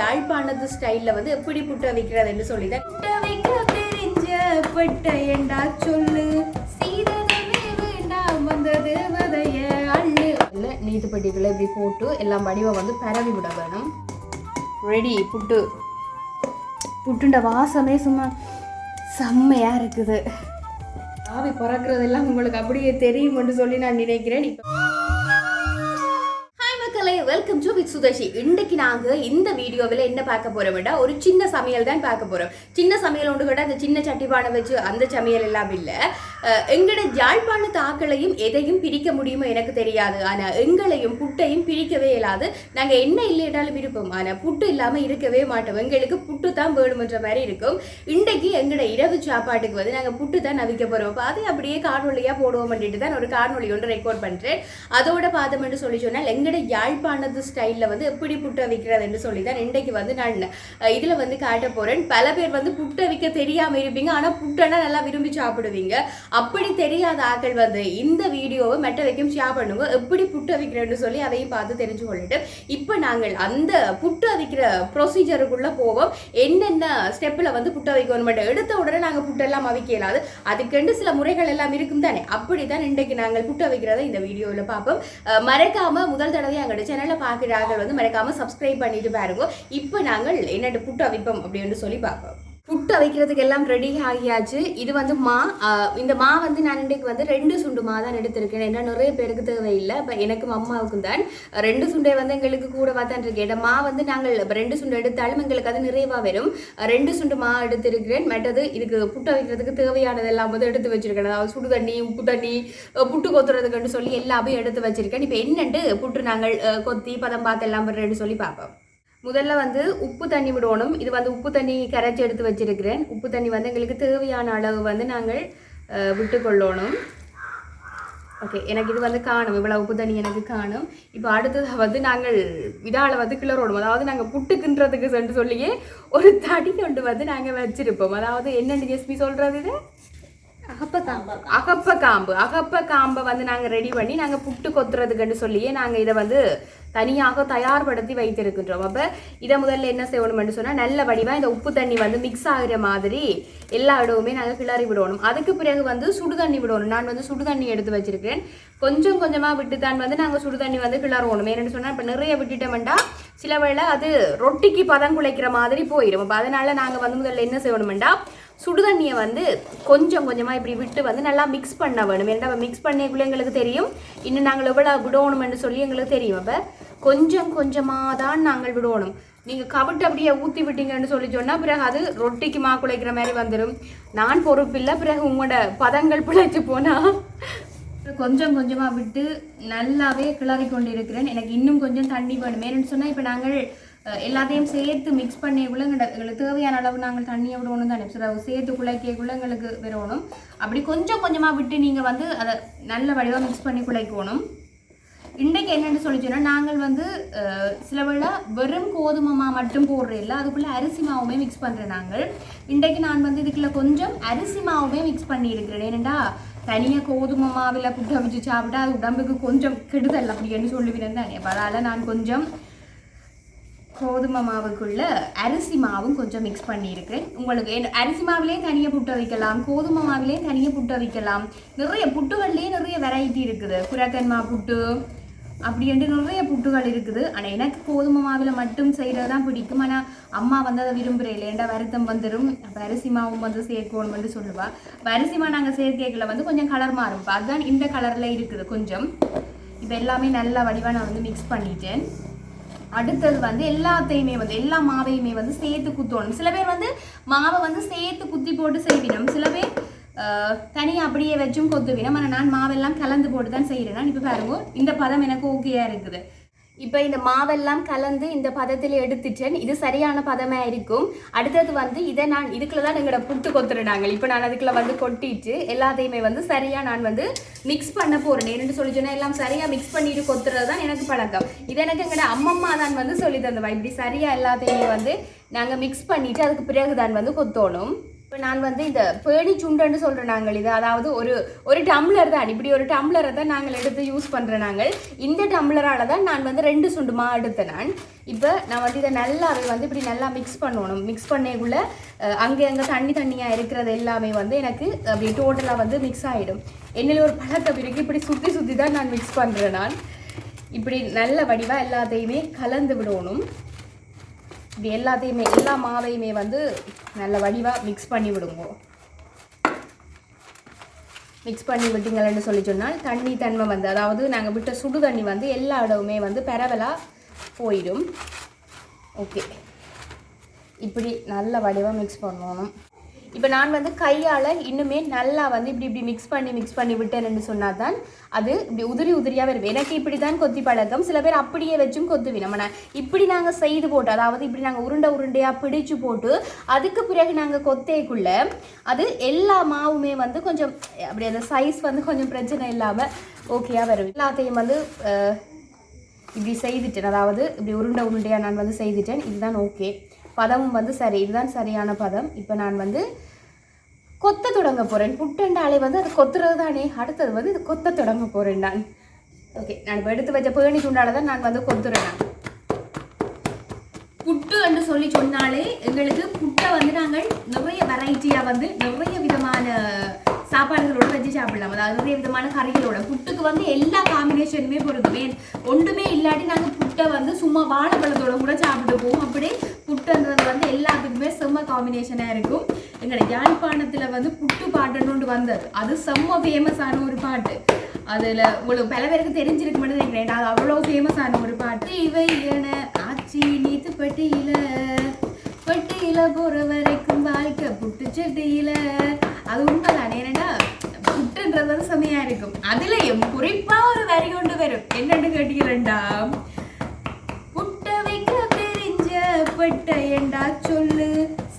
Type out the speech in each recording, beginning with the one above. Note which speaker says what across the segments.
Speaker 1: யாழ்ப்பாணத்து ஸ்டைல்ல வந்து எப்படி புட்டை வைக்கிறதுன்னு சொல்லிதான் புட்டை வைக்க தெரிஞ்ச சொல்லு. தேவதைய அள்ளு. இல்லை நீத்துப்பட்டிகளை இப்படி போட்டு எல்லாம் வடிவம் வந்து பரவி விட வேணும். ரெடி புட்டு. புட்டுண்ட வாசமே சும்மா செம்மையா இருக்குது. ஆவி பறக்கிறதெல்லாம் உங்களுக்கு அப்படியே தெரியும்னு சொல்லி நான் நினைக்கிறேன். இப்போ வெல்கம் டு வித் சுதர்ஷி இன்னைக்கு நாங்க இந்த வீடியோவில் என்ன பார்க்க போறோம்னா ஒரு சின்ன சமையல் தான் பார்க்க போறோம். சின்ன சமையல் ஒன்று கூட அந்த சின்ன சட்டிப்பானை வச்சு அந்த சமையல் எல்லாம் இல்லை. அஹ், எங்கட யாழ்ப்பாண தாக்களையும் எதையும் பிரிக்க முடியுமோ எனக்கு தெரியாது. ஆனால் எங்களையும் புட்டையும் பிரிக்கவே இயலாது. நாங்கள் என்ன இல்லைனாலும் இருப்போம். ஆனால் புட்டு இல்லாமல் இருக்கவே மாட்டோம். எங்களுக்கு புட்டு தான் வேணுமன்ற மாதிரி இருக்கும். இன்றைக்கு எங்கட இரவு சாப்பாட்டுக்கு வந்து நாங்கள் புட்டு தான் நவிக்க போகிறோம் பார்த்து அதை அப்படியே காணொலியாக போடுவோம் பண்ணிட்டு தான் ஒரு காணொலி ஒன்று ரெக்கார்ட் பண்ணுறேன் அதோட பார்த்தோம்னு சொல்லி சொன்னால் எங்கட யாழ்ப்பாணத்து ஸ்டைலில் வந்து எப்படி புட்டை வைக்கிறதுன்னு சொல்லி தான் இன்றைக்கு வந்து நான் இதில் வந்து காட்ட போகிறேன் பல பேர் வந்து புட்டை வைக்க தெரியாமல் இருப்பீங்க. ஆனால் புட்டனா நல்லா விரும்பி சாப்பிடுவீங்க. அப்படி தெரியாத ஆட்கள் வந்து இந்த வீடியோவை மெட்ட வைக்கும் ஷேர் பண்ணுங்க. எப்படி புட்டு அவிக்கிறேன்னு சொல்லி அதையும் பார்த்து தெரிஞ்சு கொள்ளிட்டு இப்போ நாங்கள் அந்த புட்டு அவிக்கிற ப்ரொசீஜருக்குள்ளே போவோம். என்னென்ன ஸ்டெப்பில் வந்து புட்டு அவிக்கணும் மட்டும் எடுத்த உடனே நாங்கள் புட்டெல்லாம் அவிக்க இயலாது. அதுக்கெண்டு சில முறைகள் எல்லாம் இருக்கும் தானே. அப்படி தான் இன்றைக்கு நாங்கள் புட்டு அவிக்கிறத இந்த வீடியோவில் பார்ப்போம். மறக்காமல் முதல் தடவை எங்களோட சேனலை பார்க்குறார்கள் வந்து மறக்காமல் சப்ஸ்கிரைப் பண்ணிட்டு பாருங்க. இப்போ நாங்கள் என்னென்ன புட்டு அவிப்போம் அப்படின்னு சொல்லி பார்ப்போம். புட்டு வைக்கிறதுக்கு எல்லாம் ரெடி ஆகியாச்சு. இது வந்து மா இந்த மா வந்து நான் இன்றைக்கு வந்து ரெண்டு சுண்டு மா தான் எடுத்திருக்கேன். ஏன்னா நிறைய பேருக்கு தேவையில்லை. இப்போ எனக்கும் அம்மாவுக்கும் தான். ரெண்டு சுண்டை வந்து எங்களுக்கு கூட தான் இருக்கேன் மா வந்து நாங்கள் இப்போ ரெண்டு சுண்டு எடுத்தாலும் எங்களுக்கு அது நிறைவாக வரும். ரெண்டு சுண்டு மா எடுத்திருக்கிறேன். மற்றது இதுக்கு புட்டு வைக்கிறதுக்கு தேவையானதெல்லாம் வந்து எடுத்து வச்சிருக்கேன். அதாவது சுடு தண்ணி உப்பு தண்ணி புட்டு கொத்துறதுக்குன்னு சொல்லி எல்லாமே எடுத்து வச்சிருக்கேன். இப்போ என்னென்று புட்டு நாங்கள் கொத்தி பதம் பார்த்து எல்லாம் பண்ணுறேன்னு சொல்லி பார்ப்போம். முதல்ல வந்து உப்பு தண்ணி விடணும். இது வந்து உப்பு தண்ணி கரைச்சி எடுத்து வச்சிருக்கிறேன். உப்பு தண்ணி வந்து எங்களுக்கு தேவையான அளவு வந்து நாங்கள் விட்டுக்கொள்ளணும். ஓகே எனக்கு இது வந்து காணும். இவ்வளோ உப்பு தண்ணி எனக்கு காணும். இப்போ அடுத்தது வந்து நாங்கள் இதால் வந்து கிளறோடும் அதாவது நாங்கள் புட்டுக்குன்றதுக்கு சென்று சொல்லியே ஒரு தடி கொண்டு வந்து நாங்கள் வச்சிருப்போம். அதாவது என்னென்னு ஜெஸ்மி சொல்கிறது இது? அகப்ப காம்பு. அகப்ப காம்பு. அகப்ப காம்பை வந்து நாங்கள் ரெடி பண்ணி நாங்கள் புட்டு கொத்துறதுக்குன்னு சொல்லியே நாங்கள் இதை வந்து தனியாக தயார்படுத்தி வைத்திருக்கின்றோம். அப்போ இதை முதல்ல என்ன செய்யணும்னு சொன்னால் நல்ல வடிவாக இந்த உப்பு தண்ணி வந்து மிக்ஸ் ஆகிற மாதிரி எல்லா இடமுமே நாங்கள் கிளறி விடணும். அதுக்கு பிறகு வந்து சுடு தண்ணி விடணும். நான் வந்து சுடு தண்ணி எடுத்து வச்சிருக்கேன். கொஞ்சம் கொஞ்சமாக விட்டு தான் வந்து நாங்கள் சுடு தண்ணி வந்து கிளறணும். ஏன்னு சொன்னால் இப்போ நிறைய விட்டுட்டோம்டா சில வேளை அது ரொட்டிக்கு பதம் குலைக்கிற மாதிரி போயிடும் அப்போ அதனால் நாங்கள் வந்து முதல்ல என்ன செய்யணுமெண்டா சுடுதண்ணியை வந்து கொஞ்சம் கொஞ்சமாக இப்படி விட்டு வந்து நல்லா மிக்ஸ் பண்ண வேணும். ஏன்னா மிக்ஸ் பண்ணிக்குள்ளே எங்களுக்கு தெரியும். இன்னும் நாங்கள் எவ்வளோ விடணும்னு சொல்லி எங்களுக்கு தெரியும். அப்போ கொஞ்சம் கொஞ்சமாக தான் நாங்கள் விடுவோம் நீங்கள் கவிட்டு அப்படியே ஊற்றி விட்டீங்கன்னு சொல்லி சொன்னால் பிறகு அது ரொட்டிக்கு மா குலைக்கிற மாதிரி வந்துடும் நான் பொறுப்பில்லை பிறகு உங்களோட பதங்கள் பிழைச்சி போனால் கொஞ்சம் கொஞ்சமாக விட்டு நல்லாவே கிளறி கொண்டு இருக்கிறேன் எனக்கு இன்னும் கொஞ்சம் தண்ணி வேணும். ஏன்னு சொன்னால் இப்போ நாங்கள் எல்லாத்தையும் சேர்த்து மிக்ஸ் பண்ணி எங்களுக்கு எங்களுக்கு தேவையான அளவு நாங்கள் தண்ணியை விடணும் தானே. சில சேர்த்து குழைக்கக்குள்ள எங்களுக்கு வரணும் அப்படி கொஞ்சம் கொஞ்சமாக விட்டு நீங்கள் வந்து அதை நல்ல வடிவாக மிக்ஸ் பண்ணி குழைக்கணும் இன்றைக்கு என்னென்னு சொல்லி சொன்னால் நாங்கள் வந்து சில வேளை வெறும் கோதுமை மா மட்டும் போடுறோம் இல்லை அதுக்குள்ளே அரிசி மாவுமே மிக்ஸ் பண்ணுறேன் நாங்கள். இன்றைக்கு நான் வந்து இதுக்குள்ள கொஞ்சம் அரிசி மாவுமே மிக்ஸ் பண்ணியிருக்கிறேன். ஏனெண்டா தனியாக கோதுமை மாவில் புட்டு அவிச்சு சாப்பிட்டா அது உடம்புக்கு கொஞ்சம் கெடுதல் அப்படின்னு சொல்லுவேன் தானே. அப்போ அதால் நான் கொஞ்சம் கோதுமை மாவுக்குள்ள அரிசி மாவும் கொஞ்சம் மிக்ஸ் பண்ணியிருக்கேன் உங்களுக்கு என்ன- அரிசி மாவிலே தனியாக புட்டு வைக்கலாம் கோதுமை மாவிலே தனியாக புட்டு வைக்கலாம் நிறைய புட்டுகள்லேயே நிறைய வெரைட்டி இருக்குது. குரக்கன் மா அப்படி என்று நிறைய புட்டுகள் இருக்குது. ஆனால் எனக்கு கோதுமை மாவில் மட்டும் செய்கிறது தான் பிடிக்கும். ஆனால் அம்மா வந்து அதை விரும்புகிறேன் இல்லையண்டா வருத்தம் வந்துடும் அப்போ அரிசி மாவும் வந்து சேர்க்கணும்னு சொல்லுவா. அரிசி மா நாங்கள் சேர்க்கைகளை வந்து கொஞ்சம் கலர் மாறும். அதுதான் இந்த கலரில் இருக்குது கொஞ்சம். இப்போ எல்லாமே நல்ல வடிவாக நான் வந்து மிக்ஸ் பண்ணிட்டேன். அடுத்தது வந்து எல்லாத்தையுமே வந்து எல்லா மாவையுமே வந்து சேர்த்து குத்தணும். சில பேர் வந்து மாவை வந்து சேர்த்து குத்தி போட்டு செய்வினோம் சில பேர் தனியாக அப்படியே வச்சும் கொத்துவினோம் ஆனால் நான் மாவெல்லாம் கலந்து போட்டு தான் செய்கிறேன் இப்போ பாருங்க இந்த பதம் எனக்கு ஓகேயா இருக்குது. இப்போ இந்த மாவெல்லாம் கலந்து இந்த பதத்தில் எடுத்துட்டேன். இது சரியான பதமாக இருக்கும். அடுத்தது வந்து இதை நான் இதுக்குள்ள தான் எங்களோட புட்டு கொத்துருடாங்க இப்போ நான் அதுக்குள்ள வந்து கொட்டிட்டு எல்லாத்தையுமே வந்து சரியாக நான் வந்து மிக்ஸ் பண்ண போகிறேன் என்னென்னு சொல்லி சொன்னா எல்லாம் சரியாக மிக்ஸ் பண்ணிட்டு கொத்துறது தான் எனக்கு பழக்கம். இது எனக்கு எங்களோட அம்மம்மா தான் வந்து சொல்லி தந்தவா. இப்படி சரியாக எல்லாத்தையுமே வந்து நாங்கள் மிக்ஸ் பண்ணிவிட்டு அதுக்கு பிறகு தான் வந்து கொத்தோணும். இப்போ நான் வந்து இந்த பேணி சுண்டுன்னு சொல்கிறோம் நாங்கள் இது அதாவது ஒரு ஒரு டம்ளர் தான். இப்படி ஒரு டம்ளரை தான் நாங்கள் எடுத்து யூஸ் பண்ணுற நாங்கள். இந்த டம்ளரால் தான் நான் வந்து ரெண்டு சுண்டுமா எடுத்தேன் நான். இப்போ நான் வந்து இதை நல்லாவே வந்து இப்படி நல்லா மிக்ஸ் பண்ணணும். மிக்ஸ் பண்ணக்குள்ள அங்கே அங்கே தண்ணி தண்ணியாக இருக்கிறது எல்லாமே வந்து எனக்கு அப்படி டோட்டலாக வந்து மிக்ஸ் ஆகிடும் என்னில் ஒரு பழத்தை பிறகு இப்படி சுற்றி சுற்றி தான் நான் மிக்ஸ் பண்ணுறேன் நான். இப்படி நல்ல வடிவாக எல்லாத்தையுமே கலந்து விடணும். இப்படி எல்லாத்தையுமே எல்லா மாவையுமே வந்து நல்ல வடிவாக மிக்ஸ் பண்ணி விடுங்க. மிக்ஸ் பண்ணி விட்டீங்கன்னு சொல்லி சொன்னால் தண்ணி தன்மை வந்து அதாவது நாங்கள் விட்ட சுடு தண்ணி வந்து எல்லா இடமுமே வந்து பரவலாக போயிடும். ஓகே இப்படி நல்ல வடிவாக மிக்ஸ் பண்ணணும் இப்போ நான் வந்து கையால் இன்னுமே நல்லா வந்து இப்படி இப்படி மிக்ஸ் பண்ணி மிக்ஸ் பண்ணி விட்டேன்னு சொன்னால் தான் அது இப்படி உதிரி உதிரியாக வரும் எனக்கு இப்படி தான் கொத்தி பழக்கம். சில பேர் அப்படியே வச்சும் கொத்துவி நம்ம நான் இப்படி நாங்கள் செய்து போட்டு அதாவது இப்படி நாங்கள் உருண்டை உருண்டையாக பிடிச்சு போட்டு அதுக்கு பிறகு நாங்கள் கொத்தேக்குள்ள அது எல்லா மாவுமே வந்து கொஞ்சம் அப்படி அந்த சைஸ் வந்து கொஞ்சம் பிரச்சனை இல்லாமல் ஓகேயாக வரும். எல்லாத்தையும் வந்து இப்படி செய்துட்டேன். அதாவது இப்படி உருண்டை உருண்டையாக நான் வந்து செய்துட்டேன். இதுதான் ஓகே பதமும் வந்து சரி இதுதான் சரியான பதம். இப்போ நான் வந்து கொத்த தொடங்க போகிறேன் புட்டண்டாலே வந்து அது கொத்துறது தானே அடுத்தது வந்து இது கொத்த தொடங்க போகிறேன் நான். ஓகே நான் இப்போ எடுத்து வச்ச பேணி துண்டால தான் நான் வந்து கொத்துறேன் நான். புட்டு என்று சொல்லி சொன்னாலே எங்களுக்கு புட்டை வந்து நாங்கள் நிறைய வெரைட்டியாக வந்து நிறைய விதமான சாப்பாடுகளோட வச்சு சாப்பிடலாம். அதாவது நிறைய விதமான கறிகளோட புட்டுக்கு வந்து எல்லா காம்பினேஷனுமே பொருந்துமே. ஒன்றுமே இல்லாட்டி நாங்கள் புட்டை வந்து சும்மா வாழைப்பழத்தோட கூட சாப்பிட்டு போவோம். அப்படியே புட்டுன்றது வந்து எல்லாத்துக்குமே செம்ம காம்பினேஷனாக இருக்கும். எங்களோட யாழ்ப்பாணத்தில் வந்து புட்டு பாட்டுன்னு வந்தது. அது செம்ம ஃபேமஸான ஒரு பாட்டு. அதில் உங்களுக்கு பல பேருக்கு தெரிஞ்சிருக்க மட்டும் நினைக்கிறேன். அது அவ்வளோ ஃபேமஸான ஒரு பாட்டு. இவை புட்டு சட்டியில அது உண்மைதானே? ஏன்னா புட்டுன்றது வந்து செமையா இருக்கும். அதுலயும் குறிப்பா ஒரு வரி கொண்டு வரும். என்னன்னு கேட்டீங்களா புட்ட வைக்க தெரிஞ்ச பட்ட ஏண்டா சொல்லு?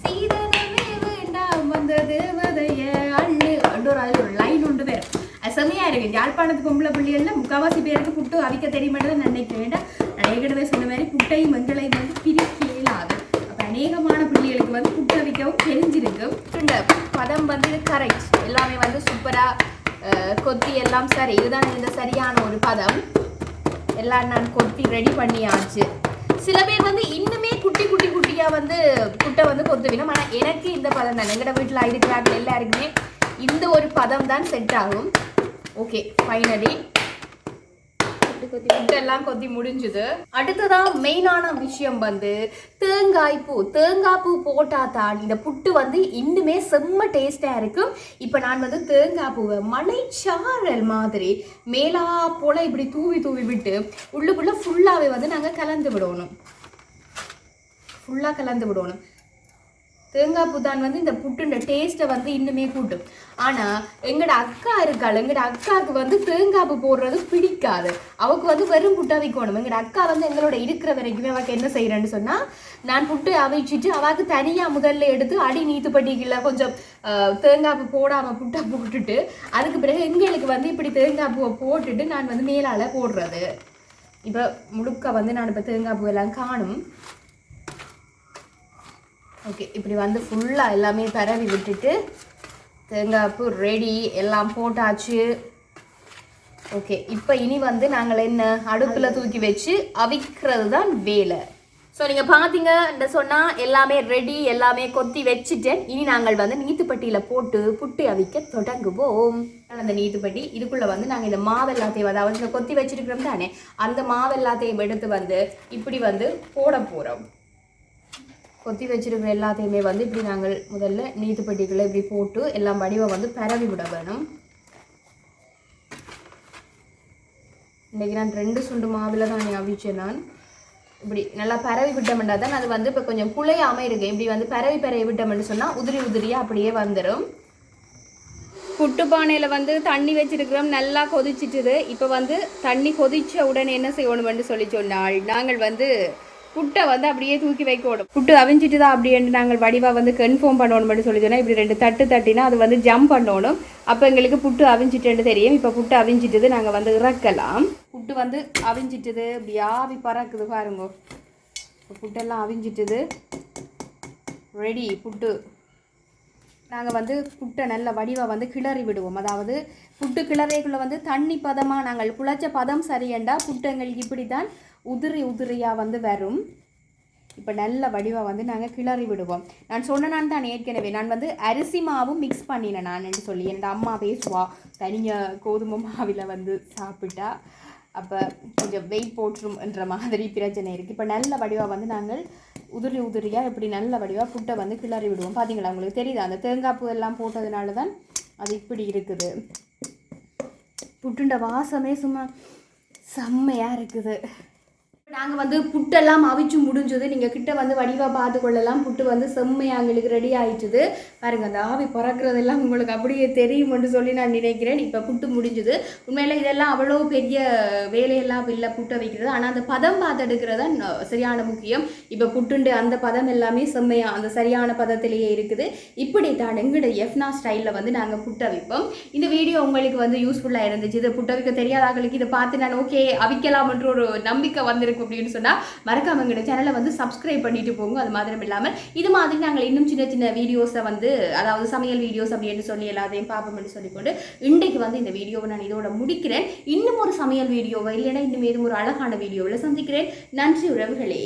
Speaker 1: சீதனமே வேண்டாம் வந்த தேவதைய அள்ளு. அப்படி ஒரு அதுல ஒரு லைன் உண்டு வரும். அது செமையா இருக்கு யாழ்ப்பாணத்து பொம்பளை பிள்ளைகள்ல முக்காவாசி பேருக்கு புட்டு அவிக்க தெரியுமாட்டதான் நினைக்க வேண்டாம் நான் ஏற்கனவே சொன்ன மாதிரி புட்டையும் மஞ்சளையும் வந்து பிரிக்க இயலாது அநேகமான பிள்ளைகளுக்கு வந்து புட்டு அவிக்கவும் தெரிஞ்சிருக்கும் பதம் வந்து கரெக்ட் எல்லாமே வந்து சூப்பரா கொத்தி எல்லாம் சரி. இதுதான் இந்த சரியான ஒரு பதம். எல்லாம் நான் கொத்தி ரெடி பண்ணியாச்சு. சில பேர் வந்து இன்னுமே குட்டி குட்டி குட்டியா வந்து புட்டை வந்து கொத்துவிடும் ஆனால் எனக்கு இந்த பதம் தான். எங்கட வீட்டில் இருக்கிறாங்க எல்லாருக்குமே இந்த ஒரு பதம் தான் செட் ஆகும். ஓகே ஃபைனலி இதெல்லாம் கொத்தி முடிஞ்சுது. அடுத்ததான் மெயினான விஷயம் வந்து தேங்காய் பூ. தேங்காய் பூ போட்டா தான் இந்த புட்டு வந்து இன்னுமே செம்ம டேஸ்டா இருக்கும். இப்போ நான் வந்து தேங்காய் பூவை மலைச்சாரல் மாதிரி மேலா போல இப்படி தூவி தூவி விட்டு உள்ளுக்குள்ள ஃபுல்லாவே வந்து நாங்க கலந்து விடணும். ஃபுல்லா கலந்து விடணும். தேங்காய் பூதான் வந்து இந்த புட்டுண்ட டேஸ்ட்டை வந்து இன்னுமே கூட்டும். ஆனால் எங்களோட அக்கா இருக்காள் எங்களோட அக்காவுக்கு வந்து தேங்காய் பூ போடுறது பிடிக்காது. அவக்கு வந்து வெறும் புட்டு அவிக்கணும் எங்களோட அக்கா வந்து எங்களோட இருக்கிற வரைக்குமே அவக்கு என்ன செய்கிறேன்னு சொன்னால் நான் புட்டு அவிச்சிட்டு அவளுக்கு தனியாக முதல்ல எடுத்து அடி நீத்துப்பட்டிக்கல கொஞ்சம் தேங்காய் பூ போடாமல் புட்டை போட்டுட்டு அதுக்கு பிறகு எங்களுக்கு வந்து இப்படி தேங்காய் பூவை போட்டுட்டு நான் வந்து மேலால் போடுறது. இப்போ முழுக்க வந்து நான் இப்போ தேங்காய் பூவெல்லாம் காணும். ஓகே இப்படி வந்து ஃபுல்லாக எல்லாமே பரவி விட்டுட்டு தேங்காய் பூ ரெடி எல்லாம் போட்டாச்சு. ஓகே இப்போ இனி வந்து நாங்கள் என்ன? அடுப்பில் தூக்கி வச்சு அவிக்கிறது தான் வேலை ஸோ நீங்கள் பார்த்தீங்க சொன்னால் எல்லாமே ரெடி எல்லாமே கொத்தி வச்சுட்டேன். இனி நாங்கள் வந்து நீத்துப்பட்டியில் போட்டு புட்டு அவிக்க தொடங்குவோம். அந்த நீத்துப்பட்டி இதுக்குள்ளே வந்து நாங்கள் இந்த மாவு எல்லாத்தையும் அதாவது இந்த கொத்தி வச்சிருக்கிறோம் தானே? அந்த மாவு எல்லாத்தையும் எடுத்து வந்து இப்படி வந்து போட போகிறோம் கொத்தி வச்சுருக்கிற எல்லாத்தையுமே வந்து இப்படி நாங்கள் முதல்ல நீத்துப்பட்டிக்குள்ளே இப்படி போட்டு எல்லாம் வடிவம் வந்து பரவி விட வேணும். இன்றைக்கி நான் ரெண்டு சுண்டு மாவில் தான் அவிச்சேன் நான். இப்படி நல்லா பரவி விட்டோம்னா தான் அது வந்து இப்போ கொஞ்சம் குழையாமல் இருக்கு. இப்படி வந்து பரவி பரவி விட்டோம்னு சொன்னால் உதிரி உதிரியாக அப்படியே வந்துடும் புட்டு பானையில் வந்து தண்ணி வச்சிருக்கிறோம். நல்லா கொதிச்சிட்டுது. இப்போ வந்து தண்ணி கொதித்த உடனே என்ன செய்யணும்னு சொல்லி சொன்னால் நாங்கள் வந்து புட்டை வந்து அப்படியே தூக்கி வைக்கணும். புட்டு அவிஞ்சிட்டு தான் அப்படின்ட்டு நாங்கள் வடிவாக வந்து கன்ஃபார்ம் பண்ணணும்னு சொல்லி சொன்னால் இப்படி ரெண்டு தட்டு தட்டினா அது வந்து ஜம்ப் பண்ணணும். அப்போ எங்களுக்கு புட்டு அவிஞ்சிட்டுன்னு தெரியும். இப்போ புட்டு அவிஞ்சிட்டது நாங்கள் வந்து இறக்கலாம். புட்டு வந்து அவிஞ்சிட்டது இப்படி ஆவி பறக்குது பாருங்க. இப்போ புட்டெல்லாம் அவிஞ்சிட்டது. ரெடி புட்டு. நாங்கள் வந்து புட்டை நல்ல வடிவாக வந்து கிளறி விடுவோம். அதாவது புட்டு கிளறைக்குள்ளே வந்து தண்ணி பதமாக நாங்கள் குழச்ச பதம் சரியண்டா புட்டு எங்களுக்கு இப்படி தான் உதிரி உதிரியாக வந்து வரும். இப்போ நல்ல வடிவாக வந்து நாங்கள் கிளறி விடுவோம். நான் சொன்னேன் தான் ஏற்கனவே. நான் வந்து அரிசி மாவும் மிக்ஸ் பண்ணினேன் நான் சொல்லி. என்னோட அம்மா பேசுவா. தனியாக கோதுமை மாவில் வந்து சாப்பிட்டா. அப்போ கொஞ்சம் வெயிட் போட்டுரும்ன்ற மாதிரி பிரச்சனை இருக்குது இப்போ நல்ல வடிவாக வந்து நாங்கள் உதிரி உதிரியாக இப்படி நல்ல வடிவாக புட்டை வந்து கிளறி விடுவோம். பார்த்தீங்களா உங்களுக்கு தெரியுதா? அந்த தேங்காய் பூ எல்லாம் போட்டதுனால தான் அது இப்படி இருக்குது. புட்டுண்ட வாசமே சும்மா செம்மையாக இருக்குது. நாங்கள் வந்து புட்டெல்லாம் அவிச்சு முடிஞ்சது. நீங்கள் கிட்ட வந்து வடிவாக பார்த்து கொள்ளலாம் புட்டு வந்து செம்மையாக எங்களுக்கு ரெடி ஆயிட்டுது. பாருங்க அந்த ஆவி பிறக்கிறதெல்லாம் உங்களுக்கு அப்படியே தெரியும்னு சொல்லி நான் நினைக்கிறேன். இப்போ புட்டு முடிஞ்சுது. உண்மையில் இதெல்லாம் அவ்வளோ பெரிய வேலையெல்லாம் இல்லை புட்டை வைக்கிறது. ஆனால் அந்த பதம் பார்த்து எடுக்கிறது தான் சரியான முக்கியம். இப்போ புட்டுண்டு அந்த பதம் எல்லாமே செம்மையாக அந்த சரியான பதத்திலேயே இருக்குது. இப்படி தான் எங்களோட எஃப்னா ஸ்டைலில் வந்து நாங்கள் புட்டை வைப்போம். இந்த வீடியோ உங்களுக்கு வந்து யூஸ்ஃபுல்லாக இருந்துச்சு. இது புட்டை வைக்க தெரியாதவங்களுக்கு இதை பார்த்து நான் ஓகே அவிக்கலாம் என்று ஒரு நம்பிக்கை வந்திருக்கு. அப்படின்னு சொன்னால் மறக்காம எங்களோட சேனலை வந்து சப்ஸ்கிரைப் பண்ணிட்டு போங்க. அது மாதிரி இல்லாமல் இது மாதிரி நாங்கள் இன்னும் சின்ன சின்ன வீடியோஸை வந்து அதாவது சமையல் வீடியோஸ் அப்படின்னு சொல்லி எல்லாத்தையும் பார்ப்போம்னு சொல்லிக்கொண்டு இன்றைக்கு வந்து இந்த வீடியோவை நான் இதோட முடிக்கிறேன். இன்னும் ஒரு சமையல் வீடியோவை இல்லைன்னா இன்னும் ஏதும் ஒரு அழகான வீடியோவில் சந்திக்கிறேன். நன்றி உறவுகளே.